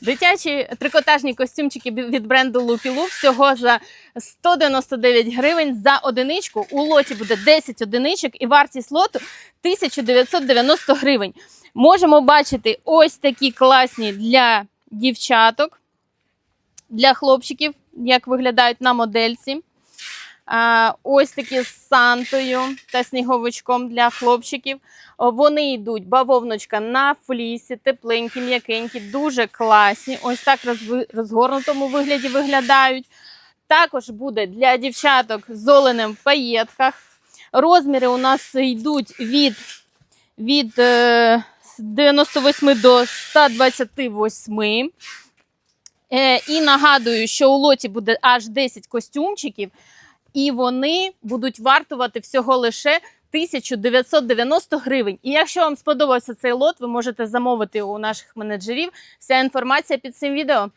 Дитячі трикотажні костюмчики від бренду Лупілу всього за 199 гривень за одиничку. У лоті буде 10 одиничок і вартість лоту 1990 гривень. Можемо бачити ось такі класні для дівчаток, для хлопчиків, як виглядають на модельці. Ось такі з Сантою та сніговичком для хлопчиків. Вони йдуть бавовночка на флісі, тепленькі, м'якенькі, дуже класні. Ось так розгорнутому вигляді виглядають. Також буде для дівчаток з оленем в паєтках. Розміри у нас йдуть від, від е, 98 до 128. Е, і нагадую, що у лоті буде аж 10 костюмчиків, і вони будуть вартувати всього лише 1990 гривень. І якщо вам сподобався цей лот, ви можете замовити у наших менеджерів. Вся інформація під цим відео.